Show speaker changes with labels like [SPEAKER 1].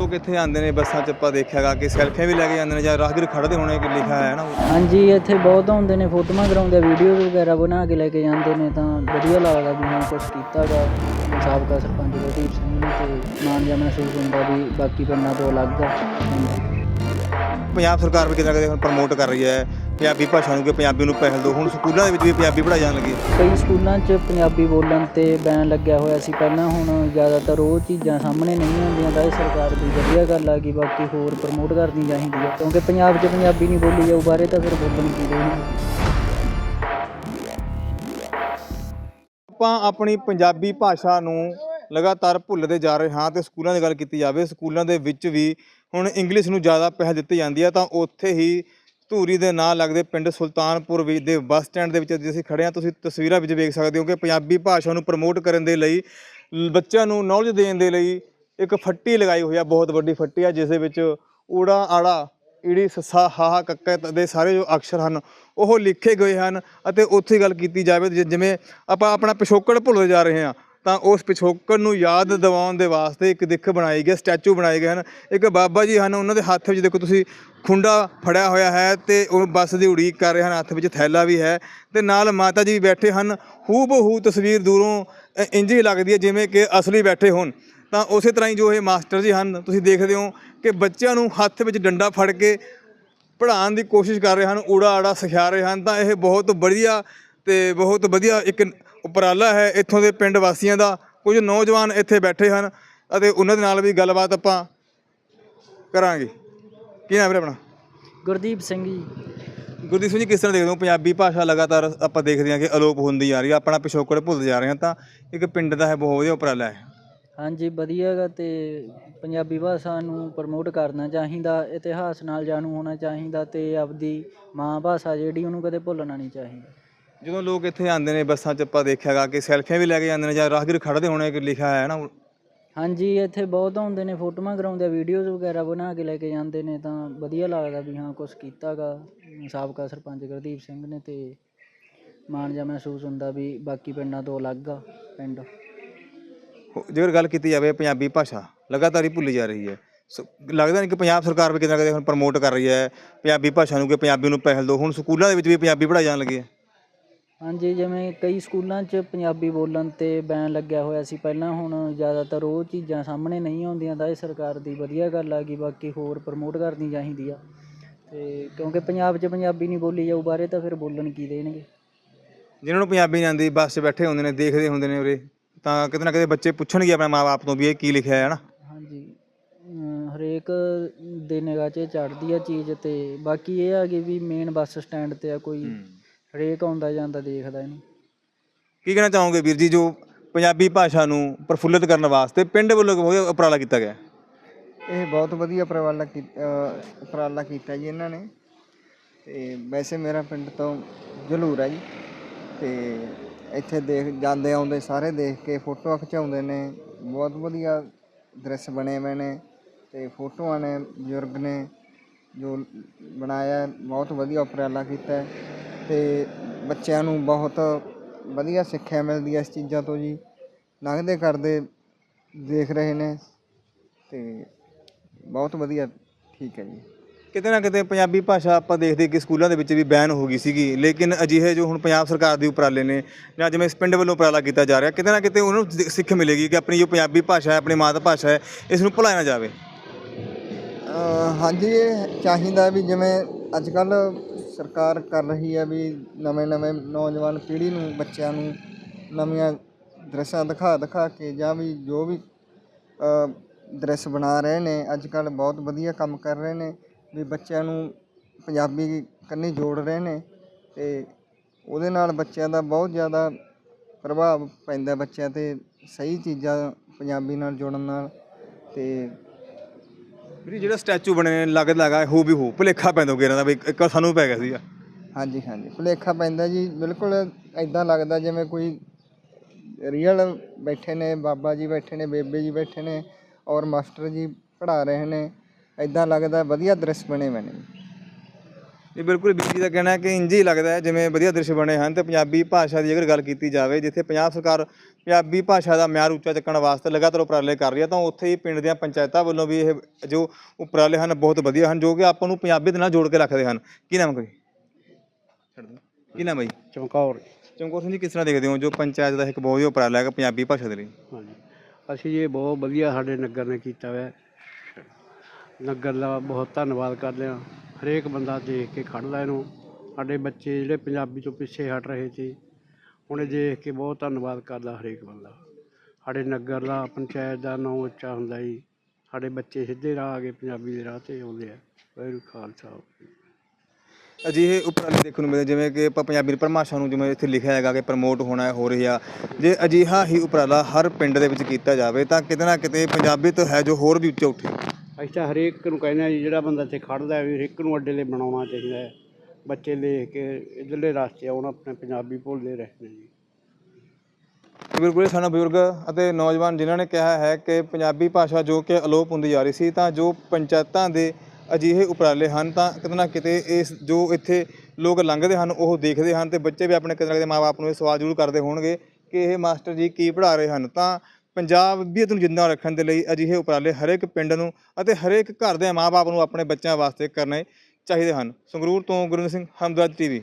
[SPEAKER 1] ਲੋਕ ਇੱਥੇ ਆਉਂਦੇ ਨੇ, ਬੱਸਾਂ 'ਚ ਆਪਾਂ ਦੇਖਿਆਗਾ ਕਿ ਸੈਲਫੀਆਂ ਵੀ ਲੈ ਕੇ ਜਾਂਦੇ ਨੇ ਜਾਂ ਰਾਹਗੀਰ ਖੜਦੇ ਹੋਣੇ ਕਿ ਲਿਖਿਆ ਹੈ ਨਾ
[SPEAKER 2] ਹਾਂਜੀ, ਇੱਥੇ ਬਹੁਤ ਆਉਂਦੇ ਨੇ, ਫੋਟੋਆਂ ਕਰਾਉਂਦੇ ਵੀਡੀਓ ਵਗੈਰਾ ਬਣਾ ਕੇ ਲੈ ਕੇ ਜਾਂਦੇ ਨੇ ਤਾਂ ਵਧੀਆ ਲੱਗਦਾ ਵੀ ਹਾਂ ਕੁਝ ਕੀਤਾ ਗਾ ਸਾਬਕਾ ਸਰਪੰਚ ਗੁਰਦੀਪ ਸਿੰਘ ਤੇ ਮਾਨ ਜਿਹਾ ਮਹਿਸੂਸ ਹੁੰਦਾ ਵੀ ਬਾਕੀ ਪਿੰਡਾਂ ਤੋਂ ਅਲੱਗ ਆ।
[SPEAKER 1] ਪੰਜਾਬ ਸਰਕਾਰ ਵੀ ਕਿਤੇ ਨਾ ਕਿਤੇ ਹੁਣ ਪ੍ਰਮੋਟ ਕਰ ਰਹੀ ਹੈ ਪੰਜਾਬੀ ਭਾਸ਼ਾ ਨੂੰ ਕਿ ਪੰਜਾਬੀ ਨੂੰ ਪਹਿਲ ਦਿਓ। ਹੁਣ ਸਕੂਲਾਂ ਦੇ ਵਿੱਚ ਵੀ ਪੰਜਾਬੀ ਪੜ੍ਹਾਈ ਜਾਣ ਲੱਗੀ।
[SPEAKER 2] ਕਈ ਸਕੂਲਾਂ 'ਚ ਪੰਜਾਬੀ ਬੋਲਣ ਤੇ ਬੈਨ ਲੱਗਿਆ ਹੋਇਆ ਸੀ ਪਹਿਲਾਂ ਹੁਣ ਜ਼ਿਆਦਾਤਰ ਉਹ ਚੀਜ਼ਾਂ ਸਾਹਮਣੇ ਨਹੀਂ ਆਉਂਦੀਆਂ ਤਾਂ ਇਹ ਸਰਕਾਰ ਦੀ ਵਧੀਆ ਗੱਲ ਆ ਕਿ ਬਾਕੀ ਹੋਰ ਪ੍ਰਮੋਟ ਕਰਨੀ ਚਾਹੀਦੀ ਹੈ ਕਿਉਂਕਿ ਪੰਜਾਬ 'ਚ ਪੰਜਾਬੀ ਨਹੀਂ ਬੋਲੀ ਜਾਊ ਬਾਰੇ ਤਾਂ ਫਿਰ ਬੋਲਣ ਕੀ ਦੇਣਗੇ
[SPEAKER 1] ਆਪਾਂ ਆਪਣੀ ਪੰਜਾਬੀ ਭਾਸ਼ਾ ਨੂੰ ਲਗਾਤਾਰ ਭੁੱਲਦੇ ਜਾ ਰਹੇ ਹਾਂ ਤੇ ਸਕੂਲਾਂ ਦੀ ਗੱਲ ਕੀਤੀ ਜਾਵੇ ਸਕੂਲਾਂ ਦੇ ਵਿੱਚ ਵੀ ਹੁਣ ਇੰਗਲਿਸ਼ ਨੂੰ ਜ਼ਿਆਦਾ ਪਹਿਲ ਦਿੱਤੀ ਜਾਂਦੀ ਹੈ ਤਾਂ ਉੱਥੇ ਹੀ ਧੂਰੀ ਦੇ ਨਾਲ ਲੱਗਦੇ ਪਿੰਡ ਸੁਲਤਾਨਪੁਰ ਵੀ ਦੇ ਬੱਸ ਸਟੈਂਡ ਦੇ ਵਿੱਚ ਅੱਜ ਅਸੀਂ ਖੜੇ ਹਾਂ ਤੁਸੀਂ ਤਸਵੀਰਾਂ ਵਿੱਚ ਵੇਖ ਸਕਦੇ ਹੋ ਕਿ ਪੰਜਾਬੀ ਭਾਸ਼ਾ ਨੂੰ ਪ੍ਰਮੋਟ ਕਰਨ ਦੇ ਲਈ, ਲ- ਬੱਚਿਆਂ ਨੂੰ ਨੌਲੇਜ ਦੇਣ ਦੇ ਲਈ ਇੱਕ ਫੱਟੀ ਲਗਾਈ ਹੋਈ ਆ, ਬਹੁਤ ਵੱਡੀ ਫੱਟੀ ਆ, ਜਿਸ ਦੇ ਵਿੱਚ ਊੜਾ, ਆੜਾ, ਈੜੀ, ਸੱਸਾ, ਹਾਹਾ ਕੱਕਾ ਦੇ ਸਾਰੇ ਜੋ ਅਕਸ਼ਰ ਹਨ, ਉਹ ਲਿਖੇ ਗਏ ਹਨ ਅਤੇ ਉੱਥੇ ਗੱਲ ਕੀਤੀ ਜਾਵੇ, ਜਿ- ਜਿਵੇਂ ਆਪਾਂ ਆਪਣਾ ਪਿਛੋਕੜ ਭੁੱਲਦੇ ਜਾ ਰਹੇ ਹਾਂ। ਤਾਂ ਉਸ ਪਿਛੋਕੜ ਨੂੰ ਯਾਦ ਦਿਵਾਉਣ ਦੇ ਵਾਸਤੇ ਇੱਕ ਦਿੱਖ ਬਣਾਈ ਗਈ, ਸਟੈਚੂ ਬਣਾਏ ਗਏ ਹਨ। ਇੱਕ ਬਾਬਾ ਜੀ ਹਨ, ਉਹਨਾਂ ਦੇ ਹੱਥ ਵਿੱਚ ਦੇਖੋ ਤੁਸੀਂ ਖੁੰਡਾ ਫੜਿਆ ਹੋਇਆ ਹੈ ਤੇ ਉਹ ਬੱਸ ਦੀ ਉਡੀਕ ਕਰ ਰਹੇ ਹਨ, ਹੱਥ ਵਿੱਚ ਥੈਲਾ ਵੀ ਹੈ ਤੇ ਨਾਲ ਮਾਤਾ ਜੀ ਵੀ ਬੈਠੇ ਹਨ। ਹੂ ਬਹੂ ਤਸਵੀਰ ਦੂਰੋਂ ਅ- ਇੰਝ ਹੀ ਲੱਗਦੀ ਹੈ ਜਿਵੇਂ ਕਿ ਅਸਲੀ ਬੈਠੇ ਹੋਣ। ਤਾਂ ਉਸੇ ਤਰ੍ਹਾਂ ਹੀ ਜੋ ਇਹ ਮਾਸਟਰ ਜੀ ਹਨ, ਤੁਸੀਂ ਦੇਖਦੇ ਹੋ ਕਿ ਬੱਚਿਆਂ ਨੂੰ ਹੱਥ ਵਿੱਚ ਡੰਡਾ ਫੜ ਕੇ ਪੜ੍ਹਾਉਣ ਦੀ ਕੋਸ਼ਿਸ਼ ਕਰ ਰਹੇ ਹਨ ਊੜਾ ਆੜਾ ਸਿਖਾ ਰਹੇ ਹਨ। ਤਾਂ ਇਹ ਬਹੁਤ ਵਧੀਆ ਤੇ ਬਹੁਤ ਵਧੀਆ ਇੱਕ ਉਪਰਾਲਾ ਹੈ ਇੱਥੋਂ ਦੇ ਪਿੰਡ ਵਾਸੀਆਂ ਦਾ। ਕੁਝ ਨੌਜਵਾਨ ਇੱਥੇ ਬੈਠੇ ਹਨ ਅਤੇ ਉਹਨਾਂ ਦੇ ਨਾਲ ਵੀ ਗੱਲਬਾਤ ਆਪਾਂ ਕਰਾਂਗੇ। ਕੀ ਨਾਮ ਹੈ ਆਪਣਾ?
[SPEAKER 2] ਗੁਰਦੀਪ ਸਿੰਘ ਜੀ।
[SPEAKER 1] ਗੁਰਦੀਪ ਸਿੰਘ ਜੀ ਕਿਸ ਤਰ੍ਹਾਂ ਦੇਖਦੇ ਹੋ? ਪੰਜਾਬੀ ਭਾਸ਼ਾ ਲਗਾਤਾਰ ਆਪਾਂ ਦੇਖਦੇ ਹਾਂ ਕਿ ਅਲੋਪ ਹੁੰਦੀ ਜਾ ਰਹੀ ਹੈ। ਆਪਣਾ ਪਿਛੋਕੜ ਭੁੱਲਦੇ ਜਾ ਰਹੇ ਹਾਂ ਤਾਂ ਇੱਕ ਪਿੰਡ ਦਾ ਹੈ ਬਹੁਤ ਵਧੀਆ ਉਪਰਾਲਾ ਹੈ।
[SPEAKER 2] ਹਾਂਜੀ ਵਧੀਆ ਗਾ ਤੇ ਪੰਜਾਬੀ ਭਾਸ਼ਾ ਨੂੰ ਪ੍ਰਮੋਟ ਕਰਨਾ ਚਾਹੀਦਾ ਇਤਿਹਾਸ ਨਾਲ ਜਾਣੂ ਹੋਣਾ ਚਾਹੀਦਾ ਤੇ ਆਪਦੀ ਮਾਂ ਭਾਸ਼ਾ ਜਿਹੜੀ ਉਹਨੂੰ ਕਦੇ ਭੁੱਲਣਾ ਨਹੀਂ ਚਾਹੀਦਾ।
[SPEAKER 1] ਜਦੋਂ ਲੋਕ ਇੱਥੇ ਆਉਂਦੇ ਨੇ ਬੱਸਾਂ 'ਚ ਆਪਾਂ ਦੇਖਿਆਗਾ ਕਿ ਸੈਲਫੀਆਂ ਵੀ ਲੈ ਕੇ ਜਾਂਦੇ ਨੇ ਜਾਂ ਰਾਹਗੀਰ ਖੜਦੇ ਹੋਣੇ ਕਿ ਲਿਖਿਆ ਹੈ ਨਾ
[SPEAKER 2] ਹਾਂਜੀ ਇੱਥੇ ਬਹੁਤ ਆਉਂਦੇ ਨੇ ਫੋਟੋਆਂ ਕਰਾਉਂਦੇ ਵੀਡੀਓਜ਼ ਵਗੈਰਾ ਬਣਾ ਕੇ ਲੈ ਕੇ ਜਾਂਦੇ ਨੇ ਤਾਂ ਵਧੀਆ ਲੱਗਦਾ ਵੀ ਹਾਂ ਕੁਝ ਕੀਤਾ ਗਾ। ਸਾਬਕਾ ਸਰਪੰਚ ਗੁਰਦੀਪ ਸਿੰਘ ਨੇ ਤੇ ਮਾਣ ਜਿਹਾ ਮਹਿਸੂਸ ਹੁੰਦਾ ਵੀ ਬਾਕੀ ਪਿੰਡਾਂ ਤੋਂ ਅਲੱਗ ਆ ਪਿੰਡ।
[SPEAKER 1] ਹੋ- ਜੇਕਰ ਗੱਲ ਕੀਤੀ ਜਾਵੇ ਪੰਜਾਬੀ ਭਾਸ਼ਾ ਲਗਾਤਾਰ ਹੀ ਭੁੱਲੀ ਜਾ ਰਹੀ ਹੈ। ਸੋ ਲੱਗਦਾ ਨਹੀਂ ਕਿ ਪੰਜਾਬ ਸਰਕਾਰ ਵੀ ਕਿਤੇ ਨਾ ਕਿਤੇ ਹੁਣ ਪ੍ਰਮੋਟ ਕਰ ਰਹੀ ਹੈ ਪੰਜਾਬੀ ਭਾਸ਼ਾ ਨੂੰ ਕਿ ਪੰਜਾਬੀ ਨੂੰ ਪਹਿਲ ਦਿਓ ਹੁਣ ਸਕੂਲਾਂ ਦੇ ਵਿੱਚ ਵੀ ਪੰਜਾਬੀ ਪੜ੍ਹਾਈ ਜਾਣ ਲੱਗੀ ਹੈ।
[SPEAKER 2] ਹਾਂਜੀ ਜਿਵੇਂ ਕਈ ਸਕੂਲਾਂ 'ਚ ਪੰਜਾਬੀ ਬੋਲਣ ਤੇ ਬੈਨ ਲੱਗਿਆ ਹੋਇਆ ਸੀ ਪਹਿਲਾਂ ਹੁਣ ਜ਼ਿਆਦਾਤਰ ਉਹ ਚੀਜ਼ਾਂ ਸਾਹਮਣੇ ਨਹੀਂ ਆਉਂਦੀਆਂ ਤਾਂ ਇਹ ਸਰਕਾਰ ਦੀ ਵਧੀਆ ਗੱਲ ਆ ਕਿ ਬਾਕੀ ਹੋਰ ਪ੍ਰਮੋਟ ਕਰਨੀ ਚਾਹੀਦੀ ਆ। ਤੇ ਕਿਉਂਕਿ ਪੰਜਾਬ 'ਚ ਪੰਜਾਬੀ ਨਹੀਂ ਬੋਲੀ ਜਾਊ ਬਾਰੇ ਤਾਂ ਫਿਰ ਬੋਲਣ ਕੀ ਦੇਣਗੇ?
[SPEAKER 1] ਜਿਨ੍ਹਾਂ ਨੂੰ ਪੰਜਾਬੀ ਨਹੀਂ ਆਉਂਦੀ ਬੱਸ 'ਚ ਬੈਠੇ ਹੁੰਦੇ ਨੇ ਦੇਖਦੇ ਹੁੰਦੇ ਨੇ ਉਰੇ ਤਾਂ ਕਿਤੇ ਨਾ ਕਿਤੇ ਬੱਚੇ ਪੁੱਛਣਗੇ ਆਪਣੇ ਮਾਪੇ ਤੋਂ ਵੀ ਇਹ ਕੀ ਲਿਖਿਆ ਹੈ ਨਾ
[SPEAKER 2] ਹਾਂਜੀ ਅਮ ਹਰੇਕ ਦੇ ਨਿਗਾਹ 'ਚ ਚੜਦੀ ਆ ਚੀਜ਼ ਤੇ ਬਾਕੀ ਇਹ ਆ ਕਿ ਵੀ ਮੇਨ ਬੱਸ ਸਟੈਂਡ ਤੇ ਆ ਕੋਈ ਹਰੇਕ ਆਉਂਦਾ ਜਾਂਦਾ ਦੇਖਦਾ ਇਹਨੂੰ।
[SPEAKER 1] ਕੀ ਕਹਿਣਾ ਚਾਹੋਗੇ ਵੀਰ ਜੀ ਜੋ ਪੰਜਾਬੀ ਭਾਸ਼ਾ ਨੂੰ ਪ੍ਰਫੁੱਲਿਤ ਕਰਨ ਵਾਸਤੇ ਪਿੰਡ ਵੱਲੋਂ ਉਪਰਾਲਾ ਕੀਤਾ ਗਿਆ?
[SPEAKER 3] ਇਹ ਬਹੁਤ ਵਧੀਆ ਉਪਰਾਲਾ ਕੀ- ਅ, ਉਪਰਾਲਾ ਕੀਤਾ ਜੀ ਇਹਨਾਂ ਨੇ। ਤੇ ਵੈਸੇ ਮੇਰਾ ਪਿੰਡ ਤੋਂ ਜਲੂਰ ਹੈ ਜੀ। ਤੇ ਇੱਥੇ ਦੇਖ ਜਾਂਦੇ ਆਉਂਦੇ ਸਾਰੇ ਦੇਖ ਕੇ ਫੋਟੋਆਂ ਖਿਚਾਉਂਦੇ ਨੇ। ਬਹੁਤ ਵਧੀਆ ਦ੍ਰਿਸ਼ ਬਣੇ ਹੋਏ ਨੇ ਤੇ ਫੋਟੋਆਂ ਨੇ ਬਜ਼ੁਰਗ ਨੇ ਜੋ ਬਣਾਇਆ ਬਹੁਤ ਵਧੀਆ ਉਪਰਾਲਾ ਕੀਤਾ ਹੈ ਤੇ ਬੱਚਿਆਂ ਨੂੰ ਬਹੁਤ ਵਧੀਆ ਸਿੱਖਿਆ ਮਿਲਦੀ ਹੈ ਇਸ ਚੀਜ਼ਾਂ ਤੋਂ ਜੀ। ਲੰਘਦੇ ਕਰਦੇ ਦੇਖ ਰਹੇ ਨੇ ਤੇ ਬਹੁਤ ਵਧੀਆ ਠੀਕ ਹੈ ਜੀ।
[SPEAKER 1] ਕਿਤੇ ਨਾ ਕਿਤੇ ਪੰਜਾਬੀ ਭਾਸ਼ਾ ਆਪਾਂ ਦੇਖਦੇ ਕਿ ਸਕੂਲਾਂ ਦੇ ਵਿੱਚ ਵੀ ਬੈਨ ਹੋ ਗਈ ਸੀਗੀ ਲੇਕਿਨ ਅਜਿਹੇ ਜੋ ਹੁਣ ਪੰਜਾਬ ਸਰਕਾਰ ਦੇ ਉਪਰਾਲੇ ਨੇ ਜਾਂ ਜਿਵੇਂ ਇਸ ਪਿੰਡ ਵੱਲੋਂ ਉਪਰਾਲਾ ਕੀਤਾ ਜਾ ਰਿਹਾ ਕਿਤੇ ਨਾ ਕਿਤੇ ਉਹਨਾਂ ਨੂੰ ਸਿ- ਸਿੱਖ ਮਿਲੇਗੀ ਕਿ ਆਪਣੀ ਜੋ ਪੰਜਾਬੀ ਭਾਸ਼ਾ ਹੈ ਆਪਣੀ ਮਾਤ ਭਾਸ਼ਾ ਹੈ ਇਸ ਨੂੰ ਭੁਲਾਇਆ ਨਾ ਜਾਵੇ।
[SPEAKER 3] ਹਾਂਜੀ ਇਹ ਚਾਹੀਦਾ ਵੀ ਜਿਵੇਂ ਅੱਜ ਕੱਲ ਸਰਕਾਰ ਕਰ ਰਹੀ ਹੈ ਵੀ ਨਵੇਂ ਨਵੇਂ ਨੌਜਵਾਨ ਪੀੜ੍ਹੀ ਨੂੰ ਬੱਚਿਆਂ ਨੂੰ ਨਵੀਆਂ ਦ੍ਰਿਸ਼ਾਂ ਦਿਖਾ ਦਿਖਾ ਕੇ ਜਾਂ ਵੀ ਜੋ ਵੀ ਅ, ਦ੍ਰਿਸ਼ ਬਣਾ ਰਹੇ ਨੇ ਅੱਜ ਕੱਲ੍ਹ ਬਹੁਤ ਵਧੀਆ ਕੰਮ ਕਰ ਰਹੇ ਨੇ ਵੀ ਬੱਚਿਆਂ ਨੂੰ ਪੰਜਾਬੀ ਕੰਨੀ ਜੋੜ ਰਹੇ ਨੇ ਤੇ ਉਹਦੇ ਨਾਲ ਬੱਚਿਆਂ ਦਾ ਬਹੁਤ ਜ਼ਿਆਦਾ ਪ੍ਰਭਾਵ ਪੈਂਦਾ ਬੱਚਿਆਂ ਤੇ ਸਹੀ ਚੀਜ਼ਾਂ ਪੰਜਾਬੀ ਨਾਲ ਜੋੜਨ ਨਾਲ ਅਤੇ
[SPEAKER 1] ਵੀਰ, ਜਿਹੜਾ ਸਟੈਚੂ ਬਣੇ ਨੇ ਲੱਗਦਾ ਲਗਾ ਹੋ ਵੀ ਹੋ, ਭੁਲੇਖਾ ਪੈਂਦਾ ਗਿਆ ਦਾ ਵੀ, ਇੱਕ ਇੱਕ ਵਾਰ ਸਾਨੂੰ ਪੈ ਗਿਆ ਸੀਗਾ।
[SPEAKER 3] ਹਾਂਜੀ ਹਾਂਜੀ, ਭੁਲੇਖਾ ਪੈਂਦਾ ਜੀ, ਬਿਲਕੁਲ ਐਦਾਂ ਲੱਗਦਾ ਜਿਵੇਂ ਕੋਈ ਰੀਅਲ ਬੈਠੇ ਨੇ, ਬਾਬਾ ਜੀ ਬੈਠੇ ਨੇ, ਬੇਬੇ ਜੀ ਬੈਠੇ ਨੇ, ਔਰ ਮਾਸਟਰ ਜੀ ਪੜ੍ਹਾ ਰਹੇ ਨੇ ਐਦਾਂ ਲੱਗਦਾ ਵਧੀਆ ਦ੍ਰਿਸ਼ ਬਣੇ ਹੋਏ
[SPEAKER 1] ਇਹ ਬਿਲਕੁਲ ਬੀਜੀ ਦਾ ਕਹਿਣਾ ਹੈ ਕਿ ਇੰਝ ਹੀ ਲੱਗਦਾ ਹੈ ਜਿਵੇਂ ਵਧੀਆ ਦ੍ਰਿਸ਼ ਬਣੇ ਹਨ ਤੇ ਪੰਜਾਬੀ ਭਾਸ਼ਾ ਦੀ ਅਗਰ ਗੱਲ ਕੀਤੀ ਜਾਵੇ ਜਿੱਥੇ ਪੰਜਾਬ ਸਰਕਾਰ ਪੰਜਾਬੀ ਭਾਸ਼ਾ ਦਾ ਮਿਆਰ ਉੱਚਾ ਚੱਕਣ ਵਾਸਤੇ ਲਗਾਤਾਰ ਉਪਰਾਲੇ ਕਰ ਰਹੀ ਹੈ ਤਾਂ ਉੱਥੇ ਹੀ ਪਿੰਡ ਦੀਆਂ ਪੰਚਾਇਤਾਂ ਵੱਲੋਂ ਵੀ ਇਹ ਜੋ ਉਪਰਾਲੇ ਹਨ ਬਹੁਤ ਵਧੀਆ ਹਨ ਜੋ ਕਿ ਆਪਾਂ ਨੂੰ ਪੰਜਾਬੀ ਦੇ ਨਾਲ ਜੋੜ ਕੇ ਰੱਖਦੇ ਹਨ। ਕੀ ਨਾਮ ਹੈ ਛੱਡ ਦਿਓ। ਕੀ ਨਾਮ ਹੈ ਜੀ
[SPEAKER 4] ਚਮਕੌਰ।
[SPEAKER 1] ਚਮਕੌਰ ਸਿੰਘ ਜੀ ਕਿਸ ਤਰ੍ਹਾਂ ਦੇਖਦੇ ਹੋ ਜੋ ਪੰਚਾਇਤ ਦਾ ਇੱਕ ਬਹੁਤ ਵਧੀਆ ਉਪਰਾਲਾ ਹੈ ਪੰਜਾਬੀ ਭਾਸ਼ਾ ਦੇ ਲਈ?
[SPEAKER 4] ਹਾਂਜੀ। ਅਸੀਂ ਇਹ ਬਹੁਤ ਵਧੀਆ ਸਾਡੇ ਨਗਰ ਨੇ ਕੀਤਾ ਹੋਇਆ ਨਗਰ ਦਾ ਬਹੁਤ ਧੰਨਵਾਦ ਕਰਦੇ ਹਾਂ। ਹਰੇਕ ਬੰਦਾ ਦੇਖ ਕੇ ਖੜਦਾ ਇਹਨੂੰ। ਸਾਡੇ ਬੱਚੇ ਜਿਹੜੇ ਪੰਜਾਬੀ ਤੋਂ ਪਿੱਛੇ ਹਟ ਰਹੇ ਸੀ ਉਹਨੇ ਦੇਖ ਕੇ ਬਹੁਤ ਧੰਨਵਾਦ ਕਰਦਾ ਹਰੇਕ ਬੰਦਾ। ਸਾਡੇ ਨਗਰ ਦਾ ਪੰਚਾਇਤ ਦਾ ਨਾਂ ਉੱਚਾ ਹੁੰਦਾ ਜੀ। ਸਾਡੇ ਬੱਚੇ ਸਿੱਧੇ ਰਾਹ ਆ ਕੇ ਪੰਜਾਬੀ ਦੇ ਰਾਹ ਤੇ ਆਉਂਦੇ ਆ। ਵਾਹਿਗੁਰੂ ਖਾਲਸਾ।
[SPEAKER 1] ਅਜਿਹੇ ਉਪਰਾਲੇ ਦੇਖਣ ਨੂੰ ਮਿਲਦੇ ਜਿਵੇਂ ਕਿ ਆਪਾਂ ਪੰਜਾਬੀ ਪਰਿਭਾਸ਼ਾ ਨੂੰ ਜਿਵੇਂ ਇੱਥੇ ਲਿਖਿਆ ਹੈਗਾ ਕਿ ਪ੍ਰਮੋਟ ਹੋਣਾ ਹੈ, ਹੋ ਰਿਹਾ ਜੇ ਅਜਿਹਾ ਹੀ ਉਪਰਾਲਾ ਹਰ ਪਿੰਡ ਦੇ ਵਿੱਚ ਕੀਤਾ ਜਾਵੇ ਤਾਂ ਕਿਤੇ ਨਾ ਕਿਤੇ ਪੰਜਾਬੀ ਤੋਂ ਹੈ ਜੋ ਹੋਰ ਵੀ ਉੱਚਾ ਉੱਠੇ।
[SPEAKER 4] ਅਸੀਂ ਤਾਂ ਹਰੇਕ ਨੂੰ ਕਹਿੰਦੇ ਹਾਂ ਜੀ, ਜਿਹੜਾ ਬੰਦਾ ਇੱਥੇ ਖੜਦਾ ਵੀ ਹਰੇਕ ਨੂੰ ਅੱਡੇ ਲਈ ਬਣਾਉਣਾ ਚਾਹੀਦਾ ਹੈ। ਬੱਚੇ ਦੇਖ ਕੇ ਇਧਰਲੇ ਰਸਤੇ ਆਉਣ, ਆਪਣੇ ਪੰਜਾਬੀ ਭੁੱਲਦੇ ਰਹੇ ਜੀ।
[SPEAKER 1] ਬਿਲਕੁਲ ਇਹ ਸਾਨੂੰ ਬਜ਼ੁਰਗ ਅਤੇ ਨੌਜਵਾਨ ਜਿਨ੍ਹਾਂ ਨੇ ਕਿਹਾ ਹੈ ਕਿ ਪੰਜਾਬੀ ਭਾਸ਼ਾ ਜੋ ਕਿ ਅਲੋਪ ਹੁੰਦੀ ਜਾ ਰਹੀ ਸੀ, ਤਾਂ ਜੋ ਪੰਚਾਇਤਾਂ ਦੇ ਅਜਿਹੇ ਉਪਰਾਲੇ ਹਨ, ਤਾਂ ਕਿਤੇ ਨਾ ਕਿਤੇ ਇਸ ਜੋ ਇੱਥੇ ਲੋਕ ਲੰਘਦੇ ਹਨ, ਉਹ ਦੇਖਦੇ ਹਨ ਤੇ ਬੱਚੇ ਵੀ ਆਪਣੇ ਕਿਤੇ ਨਾ ਕਿਤੇ ਮਾਪੇ ਨੂੰ ਇਹ ਸਵਾਲ ਜ਼ਰੂਰ ਕਰਦੇ ਹੋਣਗੇ ਕਿ ਇਹ ਮਾਸਟਰ ਜੀ ਕੀ ਪੜ੍ਹਾ ਰਹੇ ਹਨ। ਤਾਂ ਪੰਜਾਬੀਅਤ ਨੂੰ ਜਿੰਦਾ ਰੱਖਣ ਦੇ ਲਈ ਅਜਿਹੇ ਉਪਰਾਲੇ ਹਰੇਕ ਪਿੰਡ ਨੂੰ ਅਤੇ ਹਰੇਕ ਘਰ ਦੇ ਮਾਪੇ ਨੂੰ ਆਪਣੇ ਬੱਚਿਆਂ ਵਾਸਤੇ ਕਰਨੇ ਚਾਹੀਦੇ ਹਨ। ਸੰਗਰੂਰ ਤੋਂ ਗੁਰਿੰਦਰ ਸਿੰਘ, ਹਮਦਰਦ ਟੀਵੀ।